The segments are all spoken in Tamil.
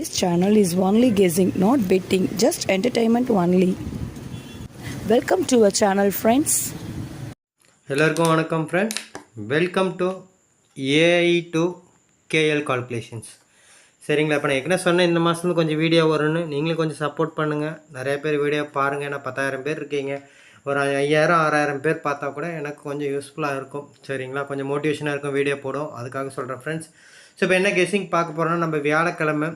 This channel is only guessing, not betting, just entertainment only. Welcome to our channel friends எல்லாருக்கும் வணக்கம் friends welcome to AI to KL calculations சரிங்களா? இப்போ நான் ஏற்கனவே சொன்னேன் இந்த மாதத்துல கொஞ்சம் வீடியோ வரும்னு நீங்களும் கொஞ்சம் சப்போர்ட் பண்ணுங்கள் நிறைய பேர் வீடியோ பாருங்கள் ஏன்னா பத்தாயிரம் பேர் இருக்கீங்க. ஒரு ஐயாயிரம் ஆறாயிரம் பேர் பார்த்தா கூட எனக்கு கொஞ்சம் யூஸ்ஃபுல்லாக இருக்கும். சரிங்களா? கொஞ்சம் மோட்டிவேஷனாக இருக்கும் வீடியோ போடும். அதுக்காக சொல்கிறேன் ஃப்ரெண்ட்ஸ் ஸோ இப்போ என்ன கெஸிங் பார்க்க போகிறோன்னா நம்ம வியாழக்கிழமை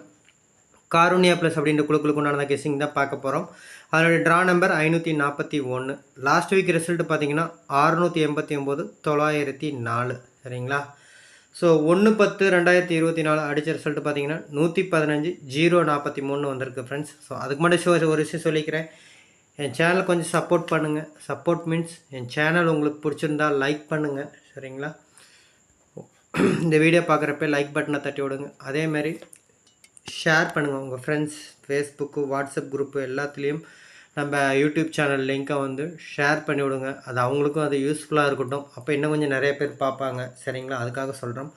காருண்யா ப்ளஸ் அப்படின்ற குழுக்களுக்கு உண்டான கெஸிங் தான் பார்க்க போகிறோம் அதனுடைய ட்ரா நம்பர் ஐநூற்றி நாற்பத்தி ஒன்று லாஸ்ட் வீக் ரிசல்ட் பார்த்தீங்கன்னா அறுநூற்றி எண்பத்தி ஒம்பது தொள்ளாயிரத்தி நாலு. சரிங்களா? ஸோ ஒன்று பத்து ரெண்டாயிரத்தி இருபத்தி நாலு அடித்த ரிசல்ட் பார்த்தீங்கன்னா நூற்றி பதினஞ்சு ஜீரோ நாற்பத்தி மூணு வந்திருக்கு ஃப்ரெண்ட்ஸ் ஸோ அதுக்கு முன்னாடி ஷோ ஒரு விஷயம் சொல்லிக்கிறேன். என் சேனல் கொஞ்சம் சப்போர்ட் பண்ணுங்கள் சப்போர்ட் மீன்ஸ் என் சேனல் உங்களுக்கு பிடிச்சிருந்தா லைக் பண்ணுங்கள் சரிங்களா? இந்த வீடியோ பார்க்குறப்ப லைக் பட்டனை தட்டி விடுங்க. அதேமாரி ஷேர் பண்ணுங்கள் உங்கள் ஃப்ரெண்ட்ஸ் ஃபேஸ்புக்கு வாட்ஸ்அப் குரூப்பு எல்லாத்துலேயும் நம்ம யூடியூப் சேனல் லிங்க்கை வந்து ஷேர் பண்ணி விடுங்க. அது அவங்களுக்கும் அது யூஸ்ஃபுல்லாக இருக்கட்டும். அப்போ இன்னும் கொஞ்சம் நிறைய பேர் பார்ப்பாங்க. சரிங்களா? அதுக்காக சொல்கிறோம்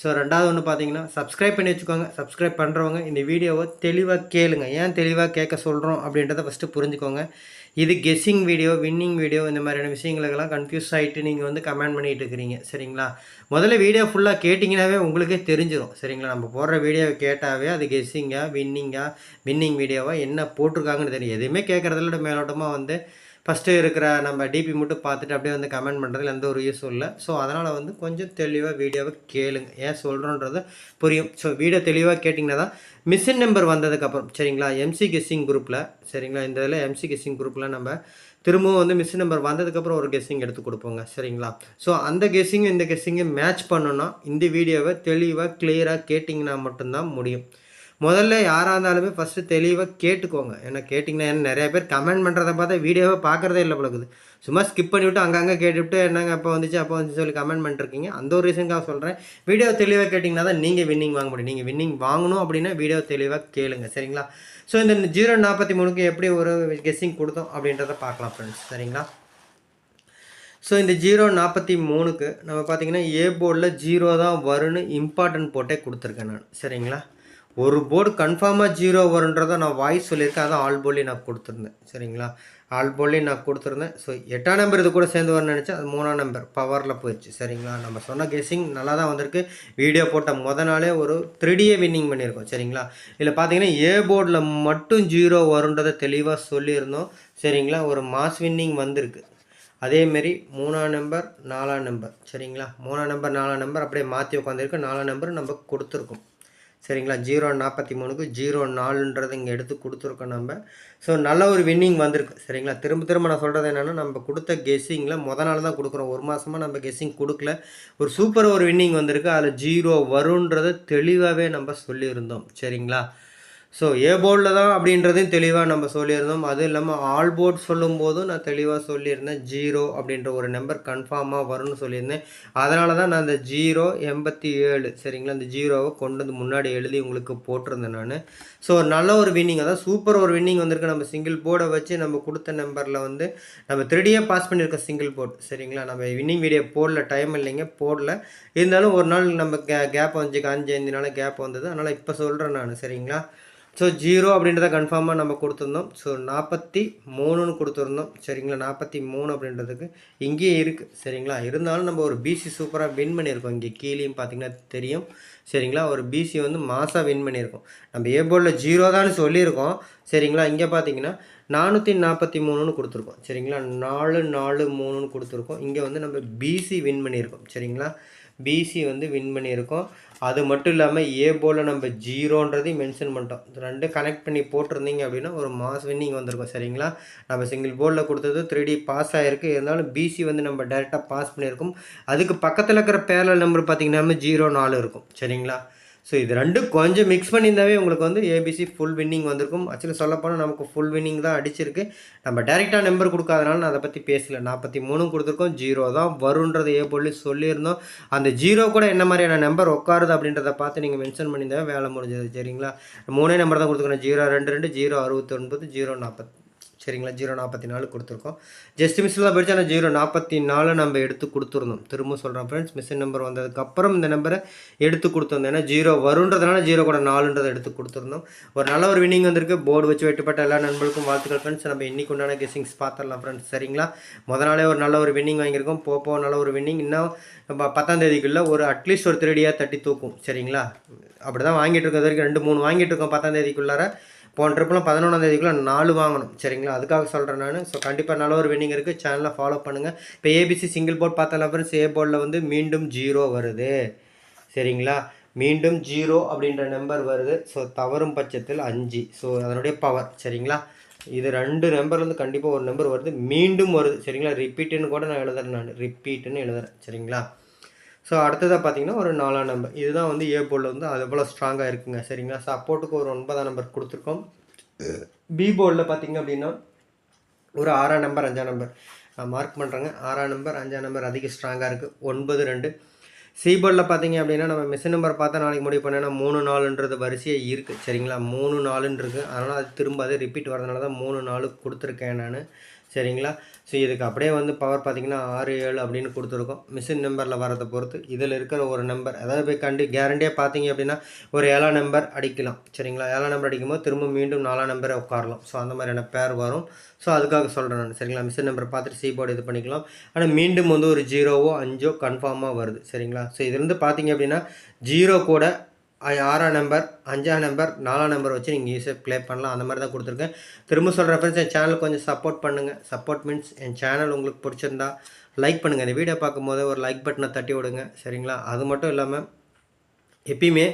ஸோ ரெண்டாவது ஒன்று பார்த்தீங்கன்னா சப்ஸ்கிரைப் பண்ணி வச்சுக்கோங்க. சப்ஸ்கிரைப் பண்ணுறவங்க இந்த வீடியோவை தெளிவாக கேளுங்க. ஏன் தெளிவாக கேட்க சொல்கிறோம் அப்படின்றத ஃபஸ்ட்டு புரிஞ்சுக்கோங்க. இது கெஸ்ஸிங் வீடியோ வின்னிங் வீடியோ இந்த மாதிரியான விஷயங்களுக்கெல்லாம் கன்ஃபியூஸ் ஆகிட்டு நீங்கள் வந்து கமெண்ட் பண்ணிகிட்டு இருக்கிறீங்க. சரிங்களா? முதல்ல வீடியோ ஃபுல்லாக கேட்டிங்கனாவே உங்களுக்கே தெரிஞ்சிடும் சரிங்களா? நம்ம போடுற வீடியோவை கேட்டாவே அது கெஸ்ஸிங்காக வின்னிங்காக வின்னிங் வீடியோவாக என்ன போட்டிருக்காங்கன்னு தெரியும். எதுவுமே கேட்குறதுல மேலோட்டமாக வந்து ஃபஸ்ட்டு இருக்கிற நம்ம டிபி மட்டும் பார்த்துட்டு அப்படியே வந்து கமெண்ட் பண்ணுறதுல எந்த ஒரு யூஸும் இல்லை. ஸோ அதனால் வந்து கொஞ்சம் தெளிவாக வீடியோவை கேளுங்க. ஏன் சொல்கிறோன்றது புரியும். ஸோ வீடியோ தெளிவாக கேட்டிங்கன்னா தான் மிஷின் நம்பர் வந்ததுக்கப்புறம் சரிங்களா? எம்சி கெஸ்ஸிங் குரூப்பில் சரிங்களா? இந்த இதில் எம்சி கெஸ்ஸிங் குரூப்பில் நம்ம திரும்பவும் வந்து மிஷின் நம்பர் வந்ததுக்கப்புறம் ஒரு கெஸ்ஸிங் எடுத்து கொடுப்போங்க சரிங்களா? ஸோ அந்த கெஸ்ஸிங்கும் இந்த கெஸ்ஸிங்கும் மேட்ச் பண்ணணும்னா இந்த வீடியோவை தெளிவாக கிளியராக கேட்டிங்கன்னா மட்டும்தான் முடியும். முதல்ல யாராக இருந்தாலுமே ஃபஸ்ட்டு தெளிவாக கேட்டுக்கோங்க. ஏன்னா கேட்டிங்கன்னா ஏன்னா நிறைய பேர் கமெண்ட் பண்ணுறத பார்த்தா வீடியோவை பார்க்குறதே இல்லை பழகுது சும்மா ஸ்கிப் பண்ணிவிட்டு அங்கங்கே கேட்டுவிட்டு என்னங்க அப்போ வந்துச்சு அப்போ வந்துச்சு சொல்லி கமெண்ட் பண்ணிருக்கீங்க அந்த ஒரு ரீசனுக்காக சொல்கிறேன் வீடியோ தெளிவாக கேட்டிங்கன்னா தான் நீங்கள் வின்னிங் வாங்க முடியும். நீங்கள் வின்னிங் வாங்கணும் அப்படின்னா வீடியோ தெளிவாக கேளுங்க. சரிங்களா? ஸோ இந்த ஜீரோ நாற்பத்தி மூணுக்கு எப்படி ஒரு கெஸ்ஸிங் கொடுத்தோம் அப்படின்றத பார்க்கலாம் ஃப்ரெண்ட்ஸ் சரிங்களா? ஸோ இந்த ஜீரோ நாற்பத்தி மூணுக்கு நம்ம பார்த்தீங்கன்னா ஏ போர்டில் ஜீரோ தான் வரும்னு இம்பார்ட்டன்ட் போட்டே கொடுத்துருக்கேன் நான். சரிங்களா? ஒரு போர்டு கன்ஃபார்மாக ஜீரோ வருன்றதை நான் வாய்ஸ் சொல்லியிருக்கேன். அதான் ஆல் போலி நான் கொடுத்துருந்தேன். சரிங்களா? ஆல் போலி நான் கொடுத்துருந்தேன். ஸோ எட்டாம் நம்பர் இது கூட சேர்ந்து வரணும்னு நினச்சேன். அது மூணாம் நம்பர் பவரில் போயிடுச்சு. சரிங்களா? நம்ம சொன்ன கெஸிங் நல்லா தான் வந்திருக்கு. வீடியோ போட்ட முத நாளே ஒரு த்ரீடியே வின்னிங் பண்ணியிருக்கோம். சரிங்களா? இதில் பார்த்தீங்கன்னா ஏ போர்டில் மட்டும் ஜீரோ வருன்றதை தெளிவாக சொல்லியிருந்தோம். சரிங்களா? ஒரு மாஸ் வின்னிங் வந்திருக்கு. அதேமாரி மூணாம் நம்பர் நாலாம் நம்பர் சரிங்களா? மூணாம் நம்பர் நாலாம் நம்பர் அப்படியே மாற்றி உட்காந்துருக்கு நாலாம் நம்பர் நம்ம கொடுத்துருக்கோம். சரிங்களா? ஜீரோ நாற்பத்தி மூணுக்கு ஜீரோ நாலுன்றது இங்கே எடுத்து கொடுத்துருக்கோம் நம்ம. ஸோ நல்ல ஒரு வின்னிங் வந்திருக்கு. சரிங்களா? திரும்ப திரும்ப நான் சொல்கிறது என்னென்னா நம்ம கொடுத்த கெஸ்ஸிங்கில் முத நாள் தான் கொடுக்குறோம். ஒரு மாதமாக நம்ம கெஸ்ஸிங் கொடுக்கல. ஒரு சூப்பர் ஒரு வின்னிங் வந்திருக்கு. அதில் ஜீரோ வருன்றதை தெளிவாகவே நம்ம சொல்லியிருந்தோம். சரிங்களா? ஸோ ஏ போர்டில் தான் அப்படின்றதையும் தெளிவாக நம்ம சொல்லியிருந்தோம். அதுவும் இல்லாமல் ஆல் போர்ட் சொல்லும் போதும் நான் தெளிவாக சொல்லியிருந்தேன். ஜீரோ அப்படின்ற ஒரு நம்பர் கன்ஃபார்மாக வரும்னு சொல்லியிருந்தேன். அதனால தான் நான் அந்த ஜீரோ எண்பத்தி ஏழு சரிங்களா? அந்த ஜீரோவை கொண்டு வந்து முன்னாடி எழுதி உங்களுக்கு போட்டிருந்தேன் நான். ஸோ நல்ல ஒரு வின்னிங் அதான் சூப்பர் ஒரு வின்னிங் வந்திருக்கு. நம்ம சிங்கிள் போர்டை வச்சு நம்ம கொடுத்த நம்பரில் வந்து நம்ம த்ரீடியாக பாஸ் பண்ணியிருக்கோம் சிங்கிள் போர்ட் சரிங்களா? நம்ம வின்னிங் வீடியோ போடல டைம் இல்லைங்க போடல. இருந்தாலும் ஒரு நாள் நம்ம கே கேப் வந்து அஞ்சு அஞ்சு நாள் கேப் வந்தது. அதனால் இப்போ சொல்கிறேன் நான் சரிங்களா? ஸோ ஜீரோ அப்படின்றத கன்ஃபார்மாக நம்ம கொடுத்துருந்தோம். ஸோ நாற்பத்தி மூணுன்னு கொடுத்துருந்தோம். சரிங்களா? நாற்பத்தி மூணு அப்படின்றதுக்கு இங்கேயே இருக்குது சரிங்களா? இருந்தாலும் நம்ம ஒரு பிசி சூப்பராக வின் பண்ணியிருக்கோம். இங்கே கீழேயும் பார்த்தீங்கன்னா தெரியும். சரிங்களா? ஒரு பிசி வந்து மாதம் வின் பண்ணியிருக்கோம். நம்ம ஏ போர்டில் ஜீரோ தான் சொல்லியிருக்கோம். சரிங்களா? இங்கே பார்த்தீங்கன்னா நானூற்றி நாற்பத்தி மூணுன்னு கொடுத்துருக்கோம். சரிங்களா? நாலு நாலு மூணுன்னு கொடுத்துருக்கோம். இங்கே வந்து நம்ம பிசி வின் பண்ணியிருக்கோம். சரிங்களா? பிசி வந்து வின் பண்ணியிருக்கோம். அது மட்டும் இல்லாமல் ஏ போல் நம்ம ஜீரோன்றதையும் மென்ஷன் பண்ணிட்டோம். இது ரெண்டும் கனெக்ட் பண்ணி போட்டிருந்தீங்க அப்படின்னா ஒரு மாஸ் வின்னிங் வந்திருக்கும் சரிங்களா? நம்ம சிங்கிள் போர்டில் கொடுத்தது த்ரீ டி பாஸ் ஆகிருக்கு இருந்தாலும் பிசி வந்து நம்ம டேரெக்டாக பாஸ் பண்ணியிருக்கோம். அதுக்கு பக்கத்தில் இருக்கிற பேரல் நம்பர் பார்த்திங்கன்னா ஜீரோ நாலு இருக்கும் சரிங்களா? ஸோ இது ரெண்டும் கொஞ்சம் மிக்ஸ் பண்ணியிருந்தாவே உங்களுக்கு வந்து ஏபிசி ஃபுல் வின்னிங் வந்திருக்கும். ஆக்சுவலி சொல்லப்போனால் நமக்கு ஃபுல் வின்னிங் தான் அடிச்சிருக்கு. நம்ம டேரெக்டாக நம்பர் கொடுக்காதனால நான் அதை பற்றி பேசல. நாற்பத்தி மூணும் கொடுத்துருக்கோம். ஜீரோ தான் வருன்றது ஏ பொருள் சொல்லியிருந்தோம். அந்த ஜீரோ கூட என்ன மாதிரியான நம்பர் உட்காருது அப்படின்றத பார்த்து நீங்கள் மென்ஷன் பண்ணியிருந்தாவே வேலை முடிஞ்சது. சரிங்களா? மூணே நம்பர் தான் கொடுத்துருக்கோம். ஜீரோ ரெண்டு ரெண்டு ஜீரோ அறுபத்தொன்பது ஜீரோ நாற்பத்தி சரிங்களா? ஜீரோ நாற்பத்தி நாலு கொடுத்துருக்கோம். ஜஸ்ட் மிஸ்ஸில் தான் போயிடுச்சு ஆனால் ஜீரோ நாற்பத்தி நாலு நம்ம எடுத்து கொடுத்துருந்தோம் திரும்ப சொல்கிறோம் ஃப்ரெண்ட்ஸ் மிஸ்ஸின் நம்பர் வந்ததுக்கப்புறம் இந்த நம்பரை எடுத்து கொடுத்துருந்தோம். ஏன்னா ஜீரோ வருன்றதுனால ஜீரோ கூட நாலுன்றதை எடுத்து கொடுத்துருந்தோம். ஒரு நல்ல ஒரு வினிங் வந்திருக்கு. போர்டு வச்சு வெட்டுப்பட்ட எல்லா நண்பர்களுக்கும் வாழ்த்துக்கள் ஃப்ரெண்ட்ஸ் நம்ம இன்னைக்கு உண்டான கெஸிங்ஸ் பார்த்துடலாம் ஃப்ரெண்ட்ஸ் சரிங்களா? முத நாளே ஒரு நல்ல ஒரு வின்னிங் வாங்கியிருக்கோம். போப்போ நல்ல ஒரு வின்னிங் இன்னும் நம்ம பத்தாம் தேதிக்குள்ளே ஒரு அட்லீஸ்ட் ஒரு த்ரீடியாக தட்டி தூக்கும். சரிங்களா? அப்படி தான் வாங்கிட்டு இருக்கிறது வரைக்கும் ரெண்டு மூணு வாங்கிட்டு இருக்கோம் பத்தாம் தேதிக்குள்ளார. போன ட்ரிப்பில் பதினொன்றாம் தேதிக்குள்ளே நாலு வாங்கணும். சரிங்களா? அதுக்காக சொல்கிறேன் நான். ஸோ கண்டிப்பாக நல்ல ஒரு வின்னிங் இருக்குது சேனலை ஃபாலோ பண்ணுங்கள் இப்போ ஏபிசி சிங்கிள் போர்ட் பார்த்தா ஃப்ரெண்ட்ஸ் ஏ போர்டில் வந்து மீண்டும் ஜீரோ வருது. சரிங்களா? மீண்டும் ஜீரோ அப்படின்ற நம்பர் வருது. ஸோ தவறும் பட்சத்தில் அஞ்சு. ஸோ அதனுடைய பவர் சரிங்களா? இது ரெண்டு நம்பர் வந்து கண்டிப்பாக ஒரு நம்பர் வருது. மீண்டும் வருது. சரிங்களா? ரிப்பீட்டுன்னு கூட நான் எழுதுறேன் நான். ரிப்பீட்டுன்னு எழுதுறேன். சரிங்களா? ஸோ அடுத்ததாக பார்த்தீங்கன்னா ஒரு நாலாம் நம்பர் இதுதான் வந்து ஏ போர்டில் வந்து அது போல் ஸ்ட்ராங்காக இருக்குங்க. சரிங்களா? சப்போர்ட்டுக்கு ஒரு ஒன்பதாம் நம்பர் கொடுத்துருக்கோம். பி போர்டில் பார்த்தீங்க அப்படின்னா ஒரு ஆறாம் நம்பர் அஞ்சாம் நம்பர் மார்க் பண்ணுறேங்க ஆறாம் நம்பர் அஞ்சாம் நம்பர் அதிக ஸ்ட்ராங்காக இருக்குது ஒன்பது ரெண்டு. சி போர்டில் பார்த்தீங்க அப்படின்னா நம்ம மிஷின் நம்பர் பார்த்தா நாளைக்கு முடிவு பண்ணேன்னா மூணு நாலுன்றது வரிசையே இருக்குது சரிங்களா? மூணு நாலுன்னு இருக்குது அதனால் அது திரும்ப அது ரிப்பீட் வரதுனால தான் மூணு நாலு கொடுத்துருக்கேன் நான். சரிங்களா? ஸோ இதுக்கு அப்படியே வந்து பவர் பார்த்தீங்கன்னா ஆறு ஏழு அப்படின்னு கொடுத்துருக்கோம். மிஷின் நம்பரில் வரதை பொறுத்து இதில் இருக்கிற ஒரு நம்பர் அதாவது போய் கண்டு கேரண்டியாக பார்த்தீங்க அப்படின்னா ஒரு ஏழாம் நம்பர் அடிக்கலாம். சரிங்களா? ஏழாம் நம்பர் அடிக்கும்போது திரும்ப மீண்டும் நாலாம் நம்பரை உட்காரலாம். ஸோ அந்த மாதிரியான பேர் வரும். ஸோ அதுக்காக சொல்கிறேன் நான். சரிங்களா? மிஷின் நம்பர் பார்த்துட்டு சி போர்டு இது பண்ணிக்கலாம். ஆனால் மீண்டும் வந்து ஒரு ஜீரோவோ அஞ்சோ கன்ஃபார்மாக வருது. சரிங்களா? ஸோ இதுலேருந்து பார்த்தீங்க அப்படின்னா ஜீரோ கூட ஆறாம் நம்பர் அஞ்சாம் நம்பர் நாலாம் நம்பர் வச்சு நீங்கள் ஈஸியாக ப்ளே பண்ணலாம். அந்த மாதிரி தான் கொடுத்துருக்கேன். திரும்ப சொல்கிற ஃப்ரெண்ட்ஸ் என் சேனல் கொஞ்சம் சப்போர்ட் பண்ணுங்கள் சப்போர்ட் மீன்ஸ் என் சேனல் உங்களுக்கு பிடிச்சிருந்தா லைக் பண்ணுங்கள் இந்த வீடியோ பார்க்கும்போது ஒரு லைக் பட்டனை தட்டி விடுங்க. சரிங்களா? அது மட்டும் இல்லாமல் எப்பயுமே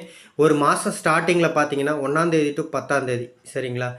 ஒரு மாதம் ஸ்டார்டிங்கில் பார்த்தீங்கன்னா ஒன்றாந்தேதி டு பத்தாந்தேதி சரிங்களா?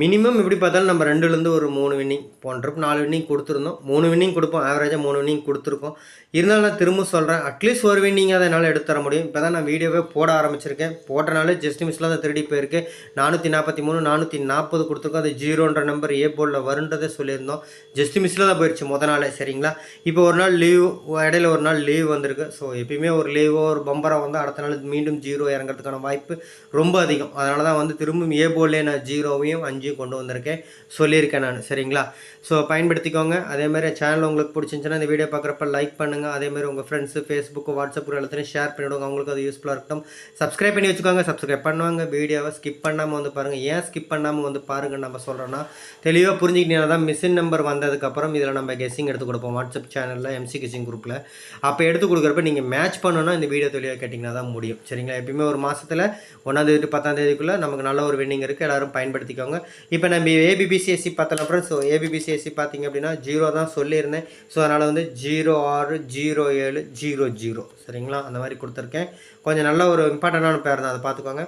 மினிமம் எப்படி பார்த்தாலும் நம்ம ரெண்டுலேருந்து ஒரு மூணு வின்னிங் போன ட்ரிப் நாலு வின்னிங் கொடுத்துருந்தோம். மூணு வின்னிங் கொடுப்போம். ஆவரேஜாக மூணு வின்னிங் கொடுத்துருக்கோம். இருந்தாலும் நான் திரும்ப சொல்கிறேன் அட்லீஸ்ட் ஒரு வின்னிங்காக அதை என்னால் எடுத்து தர முடியும். இப்போ தான் நான் வீடியோவே போட ஆரம்பிச்சிருக்கேன். போட்டனாலே ஜஸ்ட் மிஸ்ல தான் திருடி போயிருக்கு. நானூற்றி நாற்பத்தி மூணு நானூற்றி நாற்பது கொடுத்துருக்கோம். அது ஜீரோன்ற நம்பர் ஏ போர்டில் வருன்றதை சொல்லியிருந்தோம். ஜஸ்ட் மிஸ்ல தான் போயிடுச்சு முத நாளே சரிங்களா? இப்போ ஒரு நாள் லீவ் இடையில ஒரு நாள் லீவ் வந்திருக்கு. ஸோ எப்பயுமே ஒரு லீவோ ஒரு பம்பராக வந்தால் அடுத்த நாள் மீண்டும் ஜீரோ இறங்குறதுக்கான வாய்ப்பு ரொம்ப அதிகம். அதனால தான் வந்து திரும்பவும் ஏ போர்டிலே நான் ஜீரோவையும் அஞ்சையும் கொண்டு வந்திருக்கேன். சொல்லியிருக்கேன் நான் சரிங்களா? ஸோ பயன்படுத்திக்கோங்க. அதே மாதிரி சேனல் உங்களுக்கு பிடிச்சிருந்துச்சுன்னா இந்த வீடியோ பார்க்குறப்ப லைக் பண்ணுங்கள் அதேமாதிரி உங்கள் ஃப்ரெண்ட்ஸு ஃபேஸ்புக்கு வாட்ஸ்அப் எல்லாத்தையும் ஷேர் பண்ணிவிடுங்க அவங்களுக்கு அது யூஸ்ஃபுல்லாக இருக்கட்டும். சப்ஸ்கிரைப் பண்ணி வச்சுக்கோங்க. சப்ஸ்கிரைப் பண்ணுவாங்க. வீடியோவை ஸ்கிப் பண்ணாமல் வந்து பாருங்கள் ஏன் ஸ்கிப் பண்ணாமல் வந்து பாருங்கன்னு நம்ம சொல்கிறோன்னா தெளிவாக புரிஞ்சுக்கிட்டீங்கன்னா தான் மிஷின் நம்பர் வந்ததுக்கப்புறம் இதில் நம்ம கெஸ்ஸிங் எடுத்து கொடுப்போம். வாட்ஸ்அப் சேனலில் எம்சி கெஸ்ஸிங் குரூப்பில் அப்போ எடுத்து கொடுக்குறப்ப நீங்கள் மேட்ச் பண்ணணும்னா இந்த வீடியோ தெளிவாக கேட்டிங்கன்னா தான் முடியும். சரிங்களா? எப்பயுமே ஒரு மாதத்தில் ஒன்றாந்தேதி பத்தாம் தேதிக்குள்ளே நமக்கு நல்ல ஒரு வின்னிங் இருக்குது எல்லாரும் பயன்படுத்திக்கோங்க. இப்போ நம்ம ஏபிபிசிஎஸ்சி பார்த்தலாம் அப்புறம் ஸோ ஏபிபிசிஎஸ்சி பார்த்தீங்க அப்படின்னா ஜீரோ தான் சொல்லியிருந்தேன். ஸோ அதனால் வந்து ஜீரோ ஆறு ஜீரோ ஏழு ஜீரோ ஜீரோ சரிங்களா? அந்த மாதிரி கொடுத்துருக்கேன். கொஞ்சம் நல்ல ஒரு இம்பார்ட்டண்டான பேர் தான் அதை பார்த்துக்கோங்க.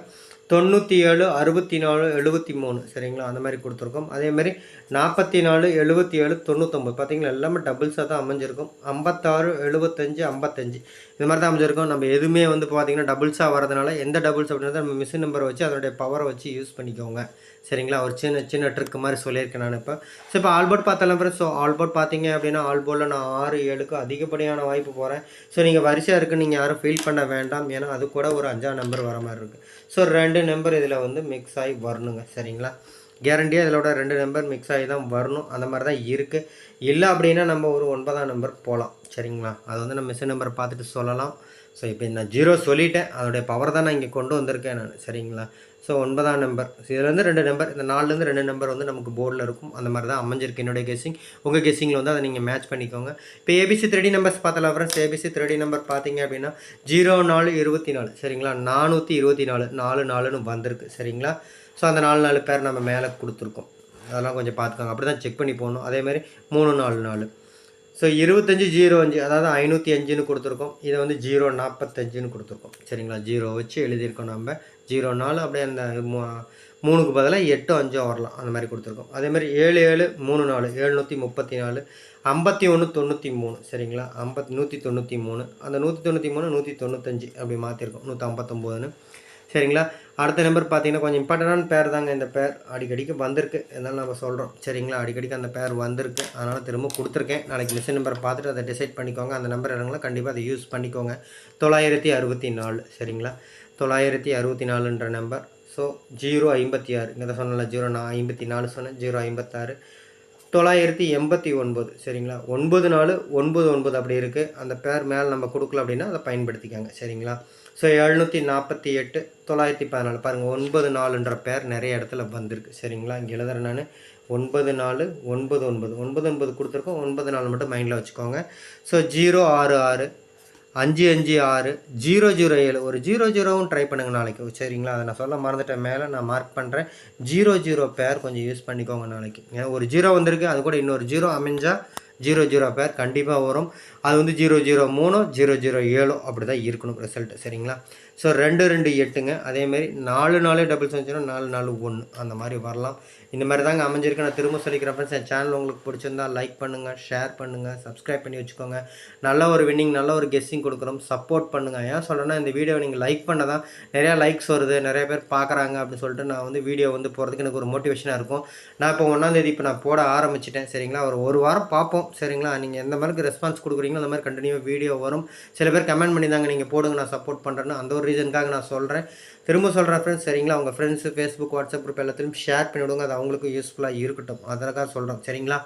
தொண்ணூற்றி ஏழு அறுபத்தி நாலு எழுபத்தி மூணு சரிங்களா? அந்த மாதிரி கொடுத்துருக்கோம். அதே மாதிரி நாற்பத்தி நாலு எழுபத்தி ஏழு தொண்ணூத்தொம்பது. பார்த்தீங்களா? எல்லாமே டபுள்ஸாக தான் அமைஞ்சிருக்கும். ஐம்பத்தாறு எழுபத்தஞ்சு ஐம்பத்தஞ்சு. இது மாதிரி தான் அமைஞ்சிருக்கும். நம்ம எதுவுமே வந்து பார்த்திங்கன்னா டபுள்ஸாக வரதுனால எந்த டபுள்ஸ் அப்படின்றத நம்ம மிஷின் நம்பரை வச்சு அதனுடைய பவரை வச்சு யூஸ் பண்ணிக்கோங்க. சரிங்களா? ஒரு சின்ன சின்ன ட்ரிக் மாதிரி சொல்லியிருக்கேன் நான் இப்போ. ஸோ இப்போ ஆல்போர்ட் பார்த்தாலும் ஸோ ஆல்போர்ட் பார்த்தீங்க அப்படின்னா ஆல்போர்டில் நான் ஆறு ஏழுக்கு அதிகப்படியான வாய்ப்பு போகிறேன் ஸோ நீங்கள் வரிசையாக இருக்குன்னு நீங்கள் யாரும் ஃபீல் பண்ண வேண்டாம். ஏன்னா அது கூட ஒரு அஞ்சாம் நம்பர் வர மாதிரி இருக்குது ஸோ ரெண்டு நம்பர் இதில் வந்து மிக்ஸ் ஆகி வரணுங்க சரிங்களா? கேரண்டியாக இதோட ரெண்டு நம்பர் மிக்ஸ் ஆகி தான் வரணும். அந்த மாதிரி தான் இருக்குது இல்லை அப்படின்னா நம்ம ஒரு ஒன்பதாம் நம்பர் போகலாம் சரிங்களா? அது வந்து நம்ம மிஸ் நம்பர் பார்த்துட்டு சொல்லலாம். ஸோ இப்போ நான் ஜீரோ சொல்லிட்டேன். அதோடைய பவர் தான் நான் இங்கே கொண்டு வந்திருக்கேன் நான் சரிங்களா? ஸோ ஒன்பதாம் நம்பர் இதுலேருந்து ரெண்டு நம்பர் இந்த நாலுலேருந்து ரெண்டு நம்பர் வந்து நமக்கு போர்டில் இருக்கும். அந்த மாதிரி தான் அமைஞ்சிருக்கு என்னுடைய கெஸிங் உங்கள் கெஸிங்கில் வந்து அதை நீங்கள் மேட்ச் பண்ணிக்கோங்க. இப்போ A B C three D numbers பார்த்தலாம் friends A B C three D number பார்த்தீங்க அப்படின்னா ஜீரோ நாலு இருபத்தி நாலு. சரிங்களா? நானூற்றி இருபத்தி நாலு. நாலு நாலுன்னு வந்திருக்கு. சரிங்களா? ஸோ அந்த நாலு நாலு பேர் நம்ம மேலே கொடுத்துருக்கோம். அதெல்லாம் கொஞ்சம் பார்த்துக்கோங்க. அப்படி தான் செக் பண்ணி போகணும் அதே மாதிரி மூணு நாலு நாலு. ஸோ இருபத்தஞ்சி ஜீரோ அஞ்சு. அதாவது ஐநூற்றி அஞ்சுன்னு கொடுத்துருக்கோம். இதை வந்து ஜீரோ நாற்பத்தஞ்சுன்னு கொடுத்துருக்கோம். சரிங்களா? ஜீரோ வச்சு எழுதியிருக்கோம் நம்ம. ஜீரோ நாலு அப்படியே அந்த மூணுக்கு பதிலாக எட்டு அஞ்சோ வரலாம் அந்த மாதிரி கொடுத்துருக்கோம். அதேமாதிரி ஏழு ஏழு மூணு நாலு எழுநூற்றி முப்பத்தி நாலு ஐம்பத்தி ஒன்று தொண்ணூற்றி மூணு. சரிங்களா? ஐம்பத்தி நூற்றி தொண்ணூற்றி மூணு. அந்த நூற்றி தொண்ணூற்றி மூணு நூற்றி தொண்ணூத்தஞ்சு அப்படி மாற்றிருக்கோம் நூற்றி ஐம்பத்தொம்போதுன்னு. சரிங்களா? அடுத்த நம்பர் பார்த்தீங்கன்னா கொஞ்சம் இம்பார்ட்டண்டான பேர் தாங்க இந்த பேர். அடிக்கடிக்கு வந்திருக்கு. இருந்தாலும் நம்ம சொல்கிறோம் சரிங்களா? அடிக்கடிக்கு அந்த பேர் வந்திருக்கு. அதனால் திரும்ப கொடுத்துருக்கேன். நாளைக்கு மிஷின் நம்பர் பார்த்துட்டு அதை டிசைட் பண்ணிக்கோங்க. அந்த நம்பர் இறங்கலாம் கண்டிப்பாக அதை யூஸ் பண்ணிக்கோங்க. தொள்ளாயிரத்தி அறுபத்தி நாலு. சரிங்களா? தொள்ளாயிரத்தி அறுபத்தி நாலுன்ற நம்பர். ஸோ ஜீரோ ஐம்பத்தி ஆறு. இங்கே தான் சொன்னல ஜீரோ நான் ஐம்பத்தி நாலு சொன்னேன் ஜீரோ ஐம்பத்தாறு தொள்ளாயிரத்தி எண்பத்தி ஒன்பது சரிங்களா? ஒன்பது நாலு ஒன்பது ஒன்பது அப்படி இருக்குது அந்த பேர் மேலே நம்ம கொடுக்கல அப்படின்னா அதை பயன்படுத்திக்கோங்க சரிங்களா? ஸோ எழுநூற்றி நாற்பத்தி எட்டு தொள்ளாயிரத்தி பதினாலு. பாருங்கள் ஒன்பது நாலுன்ற பேர் நிறைய இடத்துல வந்திருக்கு சரிங்களா? இங்கே எழுதுறேன் நான். ஒன்பது நாலு ஒன்பது ஒன்பது. ஒன்பது ஒன்பது கொடுத்துருக்கோம் ஒன்பது நாலு மட்டும் மைண்டில் வச்சுக்கோங்க. ஸோ ஜீரோ ஆறு ஆறு அஞ்சு அஞ்சு ஆறு ஜீரோ ஜீரோ ஏழு. ஒரு ஜீரோ ஜீரோவும் ட்ரை பண்ணுங்கள் நாளைக்கு. சரிங்களா? அதை நான் சொல்ல மறந்துட்டேன். மேலே நான் மார்க் பண்ணுறேன் ஜீரோ ஜீரோ பேர் கொஞ்சம் யூஸ் பண்ணிக்கோங்க நாளைக்கு. ஏன்னா ஒரு ஜீரோ வந்திருக்கு அது கூட இன்னொரு ஜீரோ அமைஞ்சால் ஜீரோ ஜீரோ பேர் கண்டிப்பாக வரும். அது வந்து ஜீரோ ஜீரோ மூணோ ஜீரோ ஜீரோ ஏழோ அப்படி தான் இருக்கணும் ரிசல்ட் சரிங்களா? ஸோ ரெண்டு ரெண்டு எட்டுங்க. அதேமாரி நாலு நாலு டபுள்ஸ் வந்துச்சுன்னா நாலு நாலு ஒன்று அந்த மாதிரி வரலாம். இந்த மாதிரி தாங்க அமைஞ்சிருக்கு. நான் திரும்ப சொல்லிக்கிறேன் ஃப்ரெண்ட்ஸ் என் சேனல் உங்களுக்கு பிடிச்சிருந்தா லைக் பண்ணுங்கள் ஷேர் பண்ணுங்கள் சப்ஸ்கிரைப் பண்ணி வச்சுக்கோங்க. நல்ல ஒரு வின்னிங் நல்ல ஒரு கெஸ்ஸிங் கொடுக்குறோம். சப்போர்ட் பண்ணுங்கள் ஏன் சொல்கிறேன்னா இந்த வீடியோவை நீங்கள் லைக் பண்ண தான் நிறையா லைக்ஸ் வருது. நிறைய பேர் பார்க்குறாங்க அப்படின்னு சொல்லிட்டு நான் வந்து வீடியோ வந்து போகிறதுக்கு எனக்கு ஒரு மோட்டிவேஷனாக இருக்கும். நான் இப்போ ஒன்றாந்தேதி இப்போ நான் போட ஆரம்பிச்சிட்டேன். சரிங்களா? ஒரு ஒரு வாரம் பார்ப்போம். சரிங்களா? நீங்கள் எந்த மாதிரி ரெஸ்பான்ஸ் கொடுக்குறீங்களோ அந்த மாதிரி கண்டினியூ வீடியோ வரும். சில பேர் கமெண்ட் பண்ணியிருந்தாங்க நீங்கள் போடுங்க நான் சப்போர்ட் பண்ணுறேன்னு அந்த ஒரு ரீசனுக்காக நான் சொல்கிறேன் திரும்ப சொல்கிறேன் ஃப்ரெண்ட்ஸ் சரிங்களா? உங்கள் ஃப்ரெண்ட்ஸு ஃபேஸ்புக் வாட்ஸ்அப் குரூப் எல்லாத்தையும் ஷேர் பண்ணிவிடுங்க. அதை அது அவங்களுக்கும் யூஸ்ஃபுல்லாக இருக்கட்டும். அதற்காக சொல்கிறோம் சரிங்களா?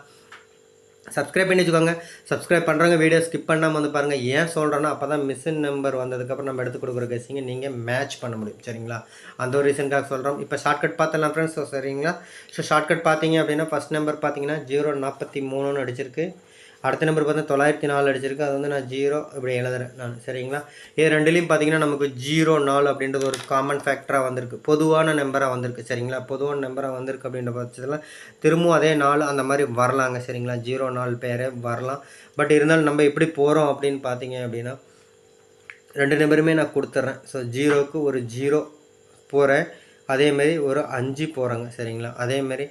சப்ஸ்கிரைப் பண்ணி வச்சுக்கோங்க. சப்ஸ்கிரைப் பண்ணுறவங்க வீடியோ ஸ்கிப் பண்ணாமல் வந்து பாருங்கள் ஏன் சொல்கிறேன்னா அப்போ தான் மிஷின் நம்பர் வந்ததுக்கப்புறம் நம்ம எடுத்து கொடுக்குற கெஸிங்க நீங்கள் மேட்ச் பண்ண முடியும். சரிங்களா? அந்த ஒரு ரீசனுக்காக சொல்கிறோம் இப்போ ஷார்ட்கட் பார்த்தலாம் ஃப்ரெண்ட்ஸ் சரிங்களா? ஸோ ஷார்ட்கட் பார்த்தீங்க அப்படின்னா ஃபஸ்ட் நம்பர் பார்த்தீங்கன்னா ஜீரோ நாற்பத்தி மூணுன்னு அடிச்சிருக்கு. அடுத்த நம்பர் பார்த்தா தொள்ளாயிரத்தி நாலு அடிச்சிருக்கு. அது வந்து நான் ஜீரோ இப்படி எழுதுறேன் நான். சரிங்களா? இது ரெண்டுலேயும் பார்த்தீங்கன்னா நமக்கு ஜீரோ நாலு அப்படின்றது ஒரு காமன் ஃபேக்டராக வந்திருக்கு. பொதுவான நம்பராக வந்திருக்கு. சரிங்களா? பொதுவான நம்பராக வந்திருக்கு அப்படின்ற பட்சத்தில் திரும்பவும் அதே நாள் அந்த மாதிரி வரலாங்க. சரிங்களா? ஜீரோ நாலு பேரே வரலாம். பட் இருந்தாலும் நம்ம எப்படி போகிறோம் அப்படின்னு பார்த்தீங்க அப்படின்னா ரெண்டு நம்பருமே நான் கொடுத்துட்றேன் ஸோ ஜீரோவுக்கு ஒரு ஜீரோ போகிறேன் அதேமாரி ஒரு அஞ்சு போகிறேங்க சரிங்களா? அதேமாரி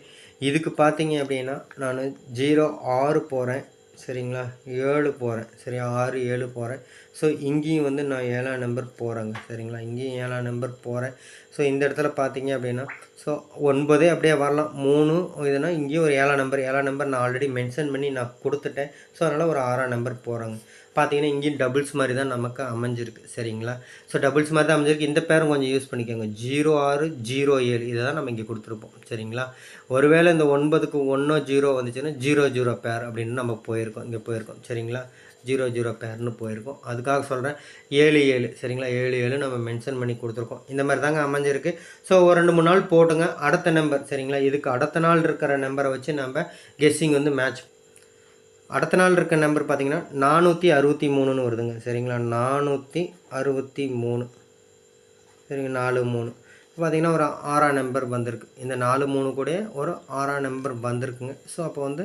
இதுக்கு பார்த்தீங்க அப்படின்னா நான் ஜீரோ ஆறு போகிறேன் சரிங்களா? ஏழு போகிறேன் சரி ஆறு ஏழு போகிறேன் ஸோ இங்கேயும் வந்து நான் ஏழாம் நம்பர் போகிறேங்க சரிங்களா? இங்கேயும் ஏழாம் நம்பர் போகிறேன் ஸோ இந்த இடத்துல பார்த்தீங்க அப்படின்னா ஸோ ஒன்பதே அப்படியே வரலாம். மூணு இதுனா இங்கேயும் ஒரு ஏழாம் நம்பர் ஏழாம் நம்பர் நான் ஆல்ரெடி மென்ஷன் பண்ணி நான் கொடுத்துட்டேன். ஸோ அதனால் ஒரு ஆறாம் நம்பர் போகிறாங்க பார்த்தீங்கன்னா இங்கேயும் டபுள்ஸ் மாதிரி தான் நமக்கு அமைஞ்சிருக்கு. சரிங்களா? ஸோ டபுள்ஸ் மாதிரி தான் அமைஞ்சிருக்கு. இந்த பேரும் கொஞ்சம் யூஸ் பண்ணிக்கோங்க. ஜீரோ ஆறு ஜீரோ ஏழு. இதை தான் நம்ம இங்கே கொடுத்துருப்போம். சரிங்களா? ஒருவேளை இந்த ஒன்பதுக்கு ஒன்றோ ஜீரோ வந்துச்சுன்னா ஜீரோ ஜீரோ பேர் அப்படின்னு நம்ம போயிருக்கோம். இங்கே போயிருக்கோம். சரிங்களா? ஜீரோ ஜீரோ பேர்னு போயிருக்கோம். அதுக்காக சொல்கிறேன் ஏழு ஏழு. சரிங்களா? ஏழு ஏழு நம்ம மென்ஷன் பண்ணி கொடுத்துருக்கோம். இந்த மாதிரி தாங்க அமைஞ்சிருக்கு. ஸோ ஒரு ரெண்டு மூணு நாள் போட்டுங்க. அடுத்த நம்பர் சரிங்களா? இதுக்கு அடுத்த நாள் இருக்கிற நம்பரை வச்சு நம்ம கெஸ்ஸிங் வந்து மேட்ச் அடுத்த நாள் இருக்க நம்பர் பார்த்தீங்கன்னா நானூற்றி அறுபத்தி மூணுன்னு வருதுங்க. சரிங்களா? நானூற்றி அறுபத்தி மூணு. சரிங்க நாலு மூணு. பார்த்தீங்கன்னா ஒரு ஆறாம் நம்பர் வந்திருக்கு. இந்த நாலு மூணு கூட ஒரு ஆறாம் நம்பர் வந்திருக்குங்க. ஸோ அப்போ வந்து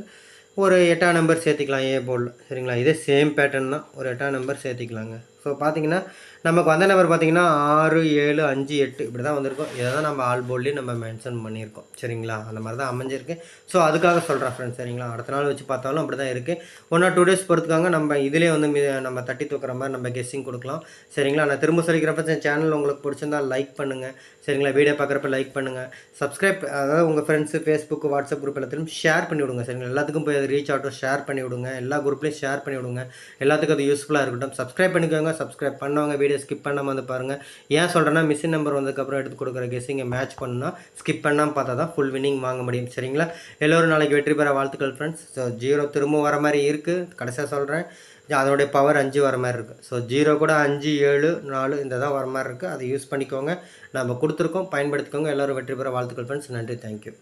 ஒரு எட்டாம் நம்பர் சேர்த்திக்கலாம் ஏ போர்டில் சரிங்களா? இதே சேம் பேட்டர்ன் தான். ஒரு எட்டாம் நம்பர் சேர்த்திக்கலாங்க. ஸோ பார்த்தீங்கன்னா நமக்கு வந்த நம்பர் பார்த்தீங்கன்னா ஆறு ஏழு அஞ்சு எட்டு இப்படி தான் வந்திருக்கும். இதை தான் நம்ம ஆல் போர்ட்லேயும் நம்ம மென்ஷன் பண்ணியிருக்கோம். சரிங்களா? அந்த மாதிரி தான் அமைஞ்சிருக்கு. ஸோ அதுக்காக சொல்கிறேன் ஃப்ரெண்ட்ஸ் சரிங்களா? அடுத்த நாள் வச்சு பார்த்தாலும் அப்படி தான் இருக்குது ஒன் ஆர் டூ டேஸ் பொறுத்துக்காங்க. நம்ம இதிலே வந்து நம்ம தட்டி தூக்குற மாதிரி நம்ம கெஸ்ஸிங் கொடுக்கலாம். சரிங்களா? நான் திரும்ப சொல்லிக்கிறப்ப சேனல் உங்களுக்கு பிடிச்சிருந்தா லைக் பண்ணுங்கள் சரிங்களா? வீடியோ பார்க்குறப்ப லைக் பண்ணுங்கள் சப்ஸ்கிரைப் அதாவது உங்கள் ஃப்ரெண்ட்ஸு ஃபேஸ்புக் வாட்ஸ்அப் குரூப் எல்லாத்தையும் ஷேர் பண்ணி விடுங்க. சரிங்களா? எல்லாத்துக்கும் போய் அது ரீச் ஆகட்டும் ஷேர் பண்ணி விடுங்க. எல்லா குரூப்லேயும் ஷேர் பண்ணி விடுங்க. எல்லாத்துக்கும் அது யூஸ்ஃபுல்லாக இருக்கட்டும். சப்ஸ்கிரைப் பண்ணிக்கோங்க. சப்ஸ்கிரைப் பண்ணவங்க வீடியோ ஸ்கிப் பண்ணாமல் வந்து பாருங்கள் ஏன் சொல்கிறேன்னா மிஷின் நம்பர் வந்ததுக்கப்புறம் எடுத்து கொடுக்குற கெஸ்ஸிங்கை மேட்ச் பண்ணால் ஸ்கிப் பண்ணாமல் பார்த்தா தான் ஃபுல் வின்னிங் வாங்க முடியும் சரிங்களா? எல்லோரும் நாளைக்கு வெற்றி பெற வாழ்த்துக்கள் ஃப்ரெண்ட்ஸ் ஸோ ஜீரோ திரும்ப வர மாதிரி இருக்குது கடைசியாக சொல்கிறேன் அதனுடைய பவர் அஞ்சு வர மாதிரி இருக்குது ஸோ ஜீரோ கூட அஞ்சு ஏழு நாலு இந்த தான் வர மாதிரி இருக்குது அதை யூஸ் பண்ணிக்கோங்க. நம்ம கொடுத்துருக்கோம். பயன்படுத்திக்கோங்க. எல்லோரும் வெற்றி பெற வாழ்த்துக்கள் ஃப்ரெண்ட்ஸ் நன்றி. தேங்க்யூ